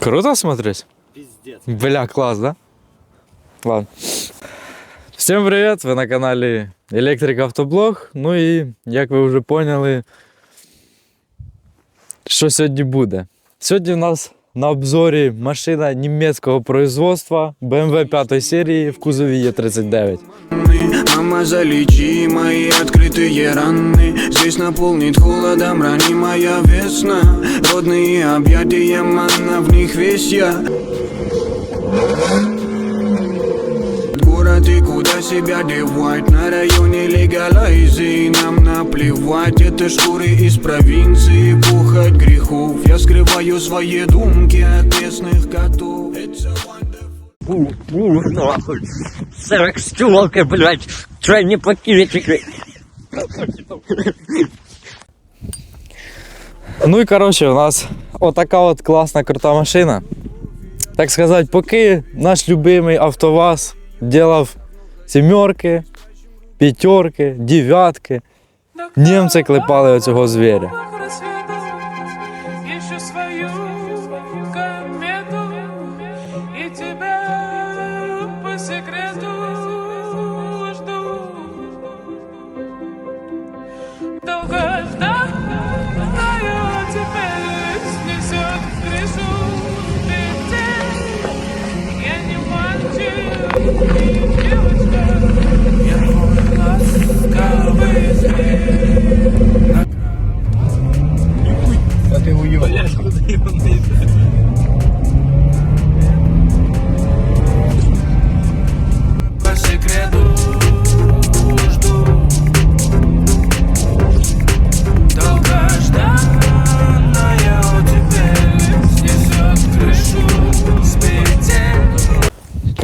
Круто смотреть? Пиздец. Бля, класс, да? Ладно. Всім привіт! Ви на каналі Електрик Автоблог. Ну і як ви вже поняли, що сьогодні буде? Сьогодні у нас на обзорі машина німецького производства BMW 5 серії в кузові Е39. Мама, залечи мои открытые раны. Здесь наполнит холодом ранимая весна. Родные объятия, манна, в них весь я. Город и куда себя девать? На районе легалайзы Нам наплевать Это шкуры из провинции. Пухать грехов. Я скрываю свои думки от местных котов. It's a wonderful Ну. Сорок блядь. Чё не покинете? Ну і коротше, у нас отака от класна крута машина. Так сказати, поки наш любимий АвтоВАЗ делав сімерки, п'ятерки, дев'ятки, німці клепали оцього звіря.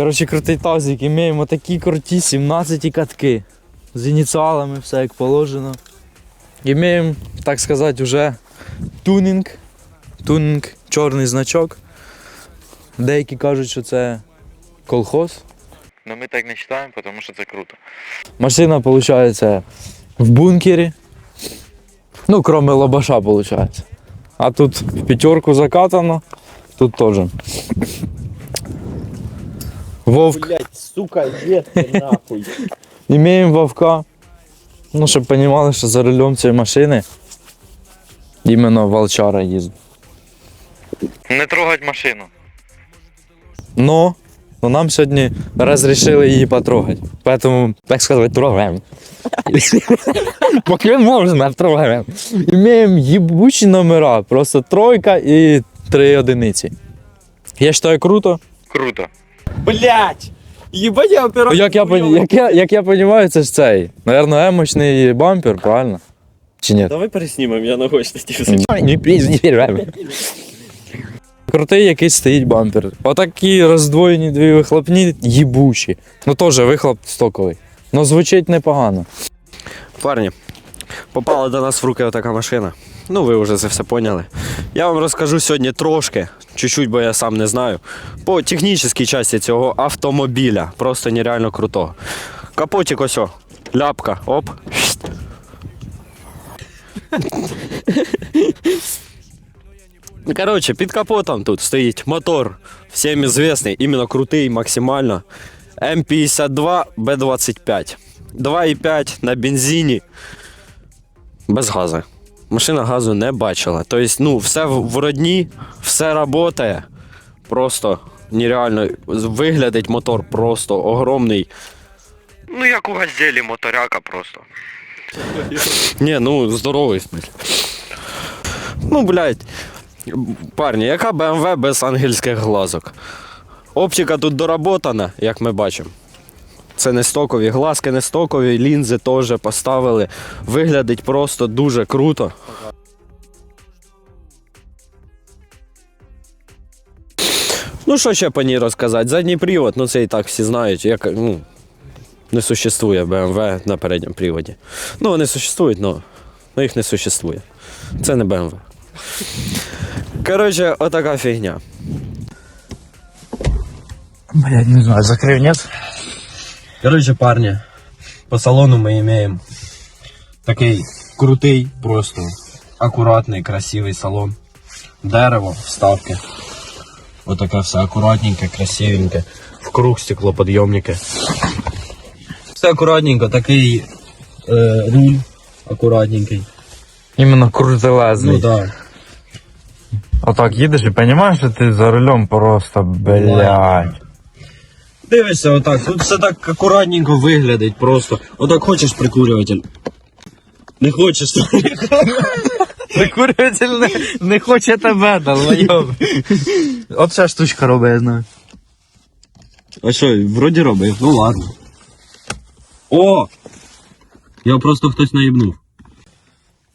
Коротше, крутий тазик, імеємо такі круті 17 катки. З ініціалами, все як положено. Імеємо, так сказати, вже тунінг. Тунінг, чорний значок. Деякі кажуть, що це колхоз. Но мы так не считаем, потому что это круто. Машина, виходить, в бункері. Ну, кроме лобаша, виходить. А тут в п'ятерку закатано, тут теж. Вовк. Блять, сука, едь нахуй. Імеємо вовка. Ну, щоб розуміли, що за рулем цієї машини іменно волчара їздить. Не трогать машину. Но, но нам сьогодні розрішили її потрогати. Поэтому, так сказати, трогаємо. Поки можна, трогаємо. Імеємо їбучі номера, просто тройка і три одиниці. Я вважаю круто. Круто. Блять! Ебать я оператор. Як я, пон- як я, як я розумію, це ж цей. Наверно, емочний бампер, правильно? Чи ні? Давай переснімем, я на гості Не пізь. Крутий якийсь стоїть бампер. Отакі роздвоєні дві вихлопні, їбучі. Ну теж вихлоп стоковий. Ну звучить непогано. Парні, попала до нас в руки отака машина. Ну, ви вже це все поняли. Я вам розкажу сьогодні трошки, чуть-чуть, бо я сам не знаю, по технічній часті цього автомобіля. Просто нереально крутого. Капотик ось, о, ляпка, оп. Ну, Коротше, під капотом тут стоїть мотор, всім звісний, іменно крутий максимально. М52 Б25. 2,5 на бензині. Без газу. Машина газу не бачила. Тобто, ну, все в родні, все працює. Просто нереально. Виглядить мотор просто огромний. Ну як у газелі моторяка просто. Ні, ну здоровий в. Ну, блядь. Парні, яка BMW без ангельських глазок? Оптика тут доработана, як ми бачимо. Це не стокові, глазки не стокові, лінзи теж поставили. Виглядить просто дуже круто. Ну, що ще по ній розказати? Задній привод, ну це і так всі знають, як, ну, не существує BMW на передньому приводі. Ну, вони существують, але їх не существує. Це не BMW. Коротше, отака фігня. Блять, не знаю, закрив, нет? Коротше, парні, по салону ми маємо такий крутий, просто акуратний, красивий салон. Дерево, вставки. Отаке все акуратненьке, красивеньке. В круг стеклоподйомники. Все акуратненько, такий е, руль акуратненький. Іменно крутелезний. Ну да. Отак їдеш і розумієш, що ти за рулем просто, блядь. Дивишся отак, тут все так акуратненько виглядить просто. Отак хочеш прикурюватель. Не хочеш. Прикурюватель не, не хоче тебе, долбойоб. От ця штучка робить, я знаю. А що, вроді робив, ну ладно. О! Я просто хтось наїбнув.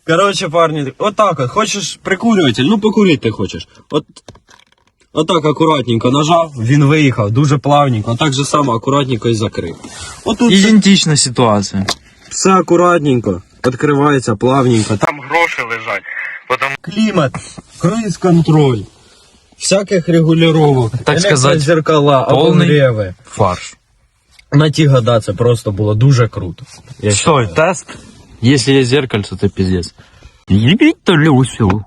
Коротше, парні, отак от, хочеш прикурюватель, ну покурити хочеш. От. Отак акуратненько нажав, він виїхав, дуже плавненько, так же само акуратненько і закрив. Отут все, Ідентична ситуація. все акуратненько, відкривається плавненько. Там гроші лежать. Потому клімат, круїз контроль, всяких регулювання, Так сказать, зеркала, повний- обогреви. Фарш. На ті года це просто було дуже круто. Я Стой, тест. Если есть зеркальце, то пиздец. Ебить то Люсю.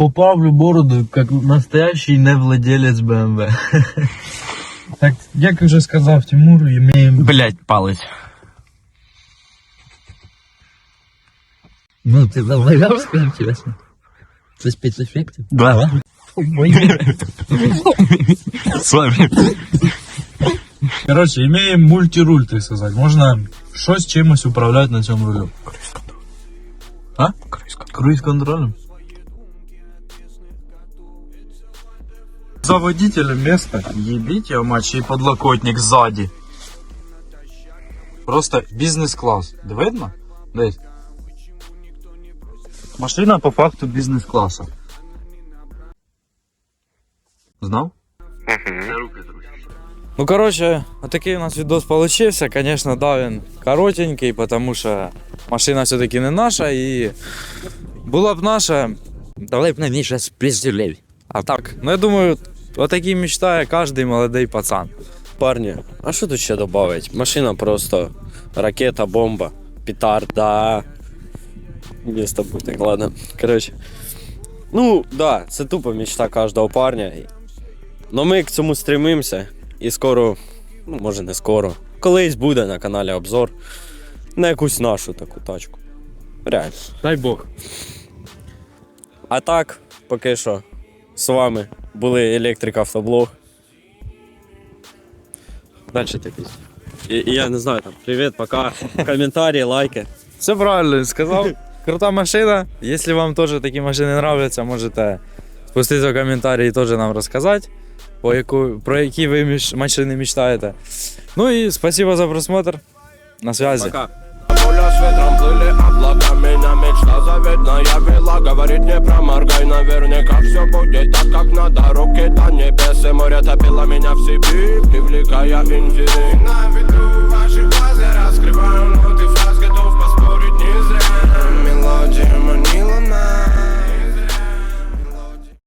по Павлю Бороду, как настоящий невладелец БМВ. Так, як вже сказав Тимур, імеємо... Блять, палець. Ну, ти завалявся, скажи чесно. Це спецефекти? Да. С вами. Короче, имеем мультируль, так сказать. Можно что с чимось управлять на этом рулю. Круиз контроль. А? Круиз контроль. Круиз контролем? За водителем место. Ебить его мать, и подлокотник сзади. Просто бізнес-клас. Да видно? Десь. Машина по факту бізнес-класа. Знав? Ну, короче, отакий у нас відос получився. Конечно, да, він коротенький, потому що машина все-таки не наша і була б наша. Давай б на ній щас пиздюлей. А так, ну я думаю, отакий мечтає кожний молодий пацан. Парні, а що тут ще додати? Машина просто ракета, бомба, петарда. Місто бути, ладно. Коротше. Ну, да, це тупо мечта кожного парня. Но ми к цьому стремимося. І скоро, ну може не скоро. Колись буде на каналі обзор на якусь нашу таку тачку. Реально. Дай Бог. А так, поки що, з вами були Електрик Автоблог. Дальше ти пізно. І, і я не знаю там. Привіт, пока. Коментарі, лайки. Все правильно сказав. Крута машина. Якщо вам теж такі машини нравляться, можете спуститися в коментарі і теж нам розказати, по яку, про які ви між- машини мечтаєте. Ну і спасибо за просмотр. На связи. Пока. Поля с ветром плыли облаками Меня мечта заветная вела. Говорит не проморгай Наверняка все будет так, как надо. Руки до небес и море топило меня в себе Привлекая инфи На виду ваши ваших глаз я